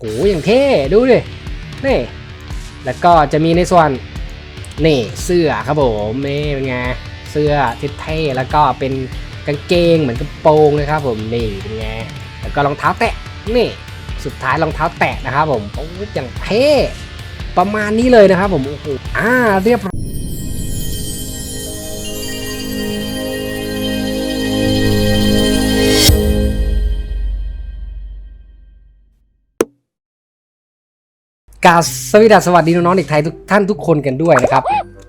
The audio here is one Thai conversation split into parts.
โหอย่างเท่ดูดินี่แล้วก็จะมีในส่วนนี่เสื้อครับผมนี่เป็นไงเสื้อทิเท่แล้วก็เป็นกางเกงเหมือนกระโปรงเลยครับผมนี่เป็นไงแล้วก็รองเท้าแตะนี่สุดท้ายรองเท้าแตะนะครับผมโอ้ยอย่างเท่ประมาณนี้เลยนะครับผมโอ้โหอ่าเรียบร้อย กาสวัสดีสวัสดีน้องๆเด็กไทยทุกท่านทุกคนกันด้วยนะครับ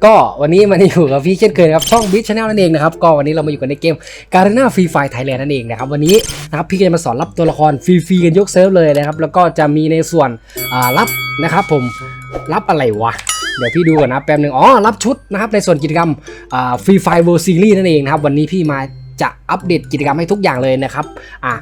ก็วันนี้มันอยู่กับพี่เช่นเคยนะครับช่องบิ๊กชแนลนั่นเองนะครับก็วันนี้เรามาอยู่กันในเกมการ์นาฟรีไฟไทยแลนด์นั่นเองนะครับวันนี้นะครับพี่จะมาสอนรับตัวละครฟรีๆกันยกเซิร์ฟเลยนะครับแล้วก็จะมีในส่วนรับนะครับผมรับอะไรวะเดี๋ยวพี่ดูก่อนนะแป๊บหนึ่งอ๋อรับชุดนะครับในส่วนกิจกรรมฟรีไฟเวอร์ซีรีส์นั่นเองนะครับวันนี้พี่มา จะอัปเดตกิจกรรมให้ทุกอย่างเลยนะครับอะ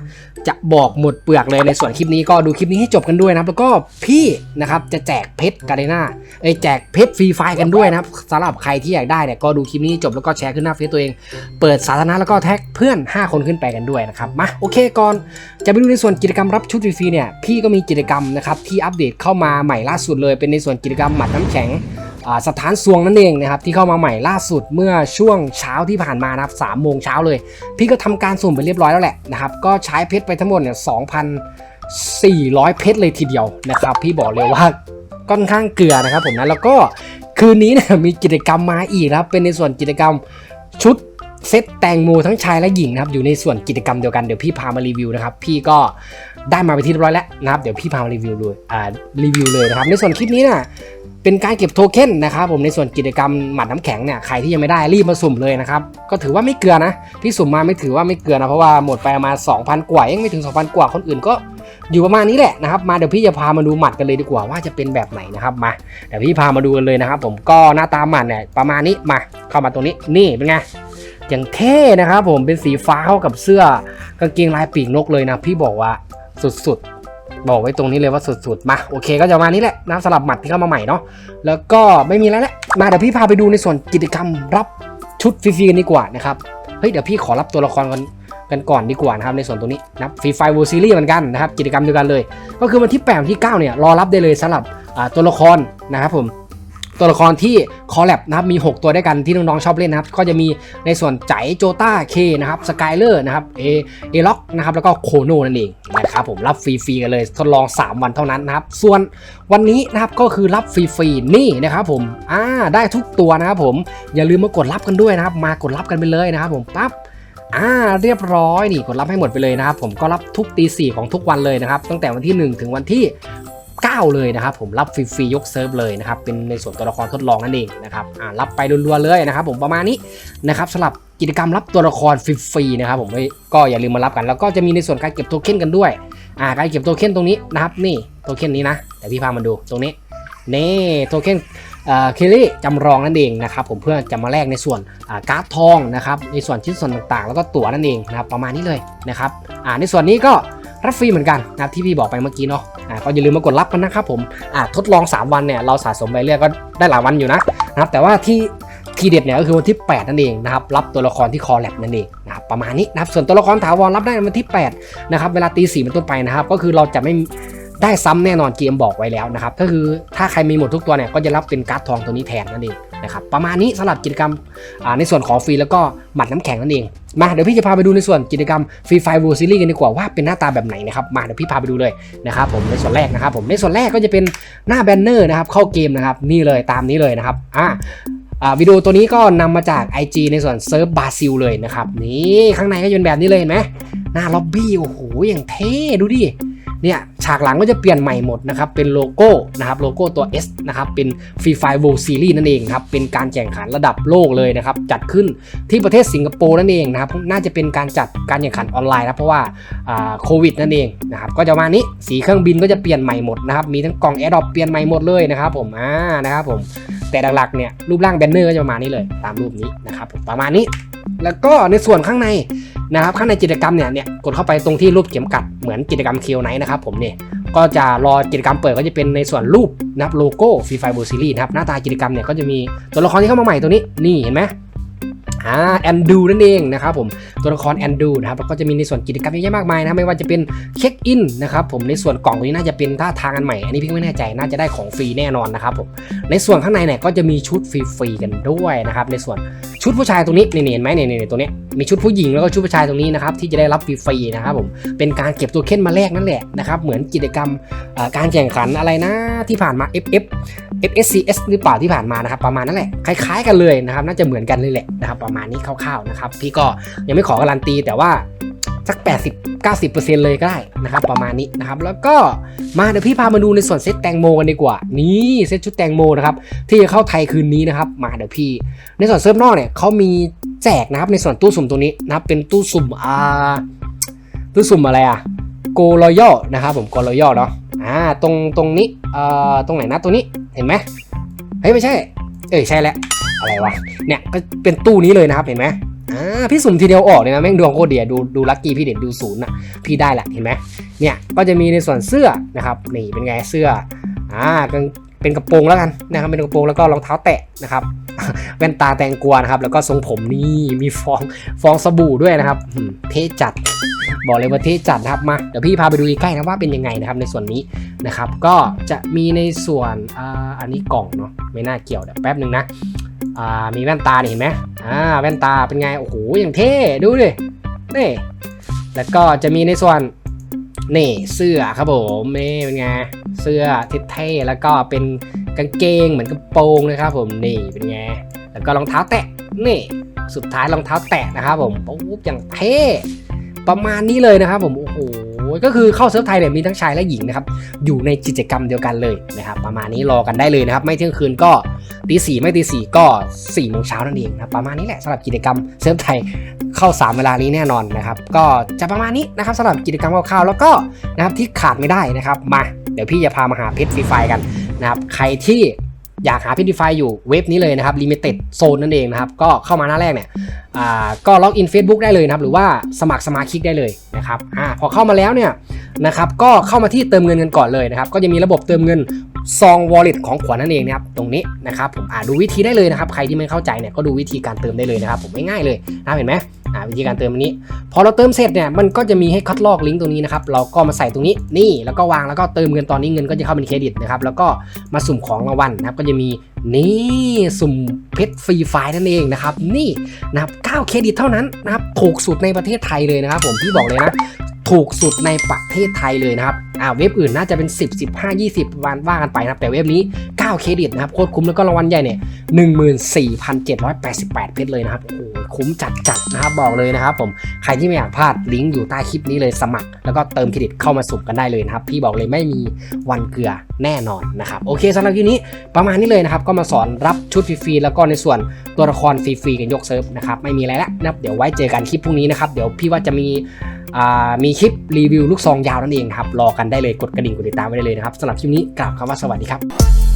จะบอกหมดเปลือกเลยในส่วนคลิปนี้ก็ดูคลิปนี้ให้จบกันด้วยนะครับ แล้วก็พี่นะครับจะแจกเพชรการ์เดน่าเอ้แจกเพชรฟรีไฟล์กันด้วยนะครับสำหรับใครที่อยากได้เนี่ยก็ดูคลิปนี้จบแล้วก็แชร์ขึ้นหน้าเฟซตัวเอง เปิดสาธารณะแล้วก็แท็กเพื่อน 5 คนขึ้นไปกันด้วยนะครับมาโอเคก่อนจะไปดูในส่วนกิจกรรมรับชุดฟรีเนี่ยพี่ก็มีกิจกรรมนะครับที่อัปเดตเข้ามาใหม่ล่าสุดเลย เป็นในส่วนกิจกรรมหมัดน้ำแข็งอ่าสถานสวงนั่นเองนะครับที่เข้ามาใหม่ล่าสุดเมื่อช่วงเช้าที่ผ่านมานะครับสามโมงเช้าเลยพี่ก็ทำการสุ่มไปเรียบร้อยแล้วแหละนะครับ ก็ใช้เพชรไปทั้งหมดเนี่ย2,400เพชรเลยทีเดียวนะครับ พี่บอกเลยว่าค่อนข้างเกลือนะครับผมนะแล้วก็คืนนี้เนี่ยมีกิจกรรมมาอีกนะครับเป็นในส่วนกิจกรรมชุดเซตแตงโมทั้งชายและหญิงนะครับอยู่ในส่วนกิจกรรมเดียวกันเดี๋ยวพี่พามารีวิวนะครับ พี่ก็ ได้มาไปที่เรียบร้อยแล้วนะครับเดี๋ยวพี่พามารีวิวเลยอ่ารีวิวเลยนะครับในส่วนคลิปนี้น่ะเป็นการเก็บโทเค็นนะครับผมในส่วนกิจกรรมหมัดน้ำแข็งเนี่ยใครที่ยังไม่ได้รีบมาสุ่มเลยนะครับก็ถือว่าไม่เกลือนะที่สุ่มมาไม่ถือว่าไม่เกลือนะเพราะว่าหมดไปประมาณ2,000 กว่าเองไม่ถึง 2,000 กว่าคนอื่นก็อยู่ประมาณนี้แหละนะครับมาเดี๋ยวพี่จะพามาดูหมัดกันเลยดีกว่าว่าจะเป็นแบบไหนนะครับมาเดี๋ยวพี่พามาดูกันเลยนะครับ ผมก็หน้าตาหมัดเนี่ยประมาณนี้มาเข้ามาตรงนี้นี่เป็นไงอย่างเท่นะครับผมเป็นสีฟ้าเข้ากับเสื้อกางเกงลายปีกนกเลยนะ พี่บอกว่า สุดๆ บอกไว้ตรงนี้เลยว่าสุดๆ มาโอเคก็จะมานี้แหละนะสลับหมัดที่เข้ามาใหม่เนาะแล้วก็ไม่มีแล้วแหละมาเดี๋ยวพี่พาไปดูในส่วนกิจกรรมรับชุดฟรีๆกันดีกว่านะครับเฮ้ยเดี๋ยวพี่ขอรับตัวละครกันกันก่อนดีกว่านะครับในส่วนตรงนี้นะฟรีไฟวอร์ซีรีส์เหมือนกันนะครับกิจกรรมเดียวกันเลย ก็คือวันที่8วันที่ 9 เนี่ยรอรับได้เลยสำหรับตัวละครนะครับผม ตัวละครที่คอลแลบนะครับมี 6 ตัวด้วยกันที่น้องๆชอบเล่นนะครับ ก็จะมีในส่วนใจโจต้าเคนะครับสกายเลอร์นะครับเอเอล็อกนะครับแล้วก็โคโนนั่นเองนะครับผมรับฟรีๆกันเลยทดลอง 3 วันเท่านั้นนะครับ ส่วนวันนี้นะครับก็คือรับฟรีๆนี่นะครับผมอ่าได้ทุกตัวนะครับผมอย่าลืมมากดรับกันด้วยนะครับ มากดรับกันไปเลยนะครับผมปั๊บอ่าเรียบร้อยนี่กดรับให้หมดไปเลยนะครับ ผมก็รับทุกตีสี่ของทุกวันเลยนะครับ ตั้งแต่วันที่ 1 ถึงวันที่ 9 เลยนะครับผมรับฟรีๆยกเซิร์ฟเลยนะครับเป็นในส่วนตัวละครทดลองนั่นเองนะครับอ่ารับไปรัวๆเลยนะครับผมประมาณนี้นะครับสำหรับกิจกรรมรับตัวละครฟรีๆนะครับผมก็อย่าลืมมารับกัน แล้วก็จะมีในส่วนการเก็บโทเค็นกันด้วยอ่าการเก็บโทเค็นตรงนี้นะครับนี่โทเค็นนี้นะเดี๋ยวพี่พามาดูตรงนี้นี่โทเค็นเคลลี่จำลองนั่นเองนะครับผมเพื่อจะมาแลกในส่วนอ่าการ์ดทองนะครับในส่วนชิ้นส่วนต่างๆ แล้วก็ตั๋วนั่นเองนะครับประมาณนี้เลยนะครับอ่าในส่วนนี้ก็ รับฟรีเหมือนกันนะครับที่พี่บอกไปเมื่อกี้เนาะอ่าก็อย่าลืมมากดรับกันนะครับผมอ่าทดลอง 3 วันเนี่ยเราสะสมไปเรื่อยก็ได้หลายวันอยู่นะนะครับแต่ว่าที่ทีเด็ดเนี่ยก็คือวันที่ 8 นั่นเองนะครับรับตัวละครที่คอแลบนั่นเองนะครับประมาณนี้นะครับส่วนตัวละครถาวรรับได้วันที่ 8 นะครับเวลาตีสี่เป็นต้นไปนะครับก็คือเราจะไม่ได้ซ้ำแน่นอนเกมบอกไว้แล้วนะครับก็คือถ้าใครมีหมดทุกตัวเนี่ยก็จะรับเป็นการ์ดทองตัวนี้แทนนั่นเองนะครับประมาณนี้สำหรับกิจกรรมอ่าในส่วนของฟรีแล้วก็หมัดน้ำแข็งนั่นเอง มาเดี๋ยวพี่จะพาไปดูในส่วนกิจกรรมฟรีไฟวูซีรีส์กันดีกว่าว่าเป็นหน้าตาแบบไหนนะครับมาเดี๋ยวพี่พาไปดูเลยนะครับผมในส่วนแรกนะครับผมในส่วนแรกก็จะเป็นหน้าแบนเนอร์นะครับเข้าเกมนะครับนี่เลยตามนี้เลยนะครับอ่าวิดีโอตัวนี้ก็นำมาจาก IG ในส่วนเซิร์ฟบราซิลเลยนะครับนี่ข้างในก็จะเป็นแบบนี้เลยเห็นไหมหน้าล็อบบี้โอ้โหอย่างเท่ดูดิ เนี่ยฉากหลังก็จะเปลี่ยนใหม่หมดนะครับเป็นโลโก้นะครับโลโก้ตัว S นะครับเป็น Free Fire World Series นั่นเองครับเป็นการแข่งขันระดับโลกเลยนะครับจัดขึ้นที่ประเทศสิงคโปร์นั่นเองนะครับน่าจะเป็นการจัดการแข่งขันออนไลน์นะเพราะว่าโควิดนั่นเองนะครับก็จะมานี้สีเครื่องบินก็จะเปลี่ยนใหม่หมดนะครับมีทั้งกล่องแอร์ดรอปเปลี่ยนใหม่หมดเลยนะครับผมอ่านะครับผมแต่หลักๆเนี่ยรูปร่างแบนเนอร์ก็จะประมาณนี้เลย ตามรูปนี้นะครับผมประมาณนี้ แล้วก็ในส่วนข้างใน นะครับข้างในกิจกรรมเนี่ยเนี่ยกดเข้าไปตรงที่รูปเข็มกัดเหมือนกิจกรรมเคียวไนนะครับผมเนี่ยก็จะรอกิจกรรมเปิดก็จะเป็นในส่วนรูปนะครับโลโก้ฟรีไฟบอร์ซีรีส์นะครับหน้าตากิจกรรมเนี่ยก็จะมีตัวละครที่เข้ามาใหม่ตัวนี้นี่เห็นไหมอ่าแอนดูนั่นเองนะครับผม ตัวละครแอนดูนะครับแล้วก็จะมีในส่วนกิจกรรมเยอะแยะมากมายนะไม่ว่าจะเป็นเช็คอินนะครับผมในส่วนกล่องตัวนี้น่าจะเป็นท่าทางอันใหม่อันนี้พี่ไม่แน่ใจน่าจะได้ของฟรีแน่นอนนะครับผมในส่วนข้างในเนี่ยก็จะมีชุดฟรีๆกันด้วยนะครับในส่วนชุดผู้ชายตรงนี้นี่เห็นไหมเนี่ยๆตัวนี้มีชุดผู้หญิงแล้วก็ชุดผู้ชายตรงนี้นะครับที่จะได้รับฟรีๆนะครับผมเป็นการเก็บตัวเข้นมาแลกนั่นแหละนะครับเหมือนกิจกรรมการแข่งขันอะไรนะที่ผ่านมา FF FSCS หรือเปล่าที่ผ่านมานะครับประมาณนั้นแหละคล้าย ๆ กันเลยนะครับน่าจะเหมือนกันเลยแหละนะครับประมาณนี้คร่าวๆนะครับพี่ก็ยังไม่ขอการันตี แต่ว่าสัก 80 90%เลยก็ได้นะครับ ประมาณนี้นะครับ แล้วก็มาเดี๋ยวพี่พามาดูในส่วนเซตแตงโมกันดีกว่า นี่เซตชุดแตงโมนะครับที่จะเข้าไทยคืนนี้นะครับ มาเดี๋ยวพี่ ในส่วนเซิร์ฟนอกเนี่ยเขามีแจกนะครับในส่วนตู้สุ่มตรงนี้นะครับ เป็นตู้สุ่มอ่าตู้สุ่มอะไรอะโกลอยอนะครับผมโกลอยอเนาะอ่าตรงตรงนี้เอ่อตรงไหนนะตัวนี้เห็นไหมเฮ้ยไม่ใช่ เอ้ยใช่แล้วอะไรวะเนี่ยก็เป็นตู้นี้เลยนะครับเห็นไหม อ่าพี่สุ่มทีเดียวออกเลยนะแม่งดวงโคเดียดูดูลัคกี้พี่เด่นดูศูนย์อะพี่ได้แหละเห็นไหมเนี่ยก็จะมีในส่วนเสื้อนะครับนี่เป็นไงเสื้ออ่ากางเป็นกระโปรงแล้วกันนะครับเป็นกระโปรงแล้วก็รองเท้าแตะนะครับแว่นตาแตงกวานะครับแล้วก็ทรงผมนี่มีฟองฟองสบู่ด้วยนะครับเท่จัดบอกเลยว่าเท่จัดนะครับมาเดี๋ยวพี่พาไปดูใกล้ๆนะว่าเป็นยังไงนะครับในส่วนนี้นะครับ ก็จะมีในส่วนอ่าอันนี้กล่องเนาะไม่น่าเกี่ยวเดี๋ยวแป๊บหนึ่งนะ อ่ามีแว่นตานี่เห็นไหมอ่าแว่นตาเป็นไง โอ้โหอย่างเท่ดูดินี่แล้วก็จะมีในส่วนนี่เสื้อครับผมนี่เป็นไงเสื้อเท่ๆแล้วก็เป็นกางเกงเหมือนกระโปรงนะครับผมนี่เป็นไงแล้วก็รองเท้าแตะนี่สุดท้ายรองเท้าแตะนะครับผมปุ๊บอย่างเท่ประมาณนี้เลยนะครับผมโอ้โห ก็คือเข้าเซิร์ฟไทยเนี่ยมีทั้งชายและหญิงนะครับอยู่ในกิจกรรมเดียวกันเลยนะครับประมาณนี้รอกันได้เลยนะครับ ไม่เที่ยงคืนก็ตีสี่ไม่ตีสี่ก็4ี่โมงเช้านั่นเองนะครับประมาณนี้แหละสำหรับกิจกรรมเซิร์ฟไทยเข้า 3 เวลานี้แน่นอนนะครับก็จะประมาณนี้นะครับสำหรับกิจกรรมคร่าวๆแล้วก็นะครับที่ขาดไม่ได้นะครับมาเดี๋ยวพี่จะพามาหาเพชรฟรีไฟกันนะครับใครที่ อยากหาพิ d ิฟายอยู่เว็บนี้เลยนะครับ Limited Zone นั่นเองนะครับ ก็เข้ามาหน้าแรกเนี่ยอ่าก็ล็อกอิน Facebook ได้เลยนะครับ หรือว่าสมัครสมาชิกได้เลยนะครับอ่าพอเข้ามาแล้วเนี่ยนะครับก็เข้ามาที่เติมเงินกันก่อนเลยนะครับ ก็จะมีระบบเติมเงินซอง wallet ของขวัญนั่นเองนะครับ ตรงนี้นะครับผมอ่าดูวิธีได้เลยนะครับ ใครที่ไม่เข้าใจเนี่ยก็ดูวิธีการเติมได้เลยนะครับ ผมง่ายๆเลยนะเห็นไหม อ่าวิธีการเติมอันนี้ พอเราเติมเสร็จเนี่ยมันก็จะมีให้คัดลอกลิงก์ตรงนี้นะครับเราก็มาใส่ตรงนี้นี่แล้วก็วางแล้วก็เติมเงินตอนนี้เงินก็จะเข้าเป็นเครดิตนะครับแล้วก็มาสุ่มของรางวัลนะครับก็จะมีนี่สุ่มเพชรฟรีไฟล์นั่นเองนะครับนี่นะครับ9เครดิตเท่านั้นนะครับถูกสุดในประเทศไทยเลยนะครับ ผมพี่บอกเลยนะถูกสุดในประเทศไทยเลยนะครับ อ่าเว็บอื่นน่าจะเป็น 10 15 20วันว่ากันไปนะครับ แต่เว็บนี้ 9 เครดิตนะครับ โคตรคุ้มแล้วก็รางวัลใหญ่เนี่ย 14,788 เพชรเลยนะครับ โอ้โห คุ้มจัดๆนะครับบอกเลยนะครับผมใครที่ไม่อยากพลาดลิงก์อยู่ใต้คลิปนี้เลยสมัคร แล้วก็เติมเครดิตเข้ามาสุ่มกันได้เลยนะครับพี่บอกเลยไม่มีวันเกลือแน่นอนนะครับโอเคสำหรับคลิปนี้ประมาณนี้เลยนะครับก็มาสอนรับชุดฟรีๆแล้วก็ในส่วนตัวละครฟรีๆกันยกเซิร์ฟนะครับไม่มีอะไรแล้วนะครับเดี๋ยวไว้เจอกันคลิปพรุ่งนี้นะครับเดี๋ยวพี่ว่าจะมีมีคลิปรีวิวลูกซองยาวนั่นเองครับรอกันได้เลยกดกระดิ่งกดติดตามไว้ได้เลยนะครับสำหรับคลิปนี้กล่าวคำว่าสวัสดีครับ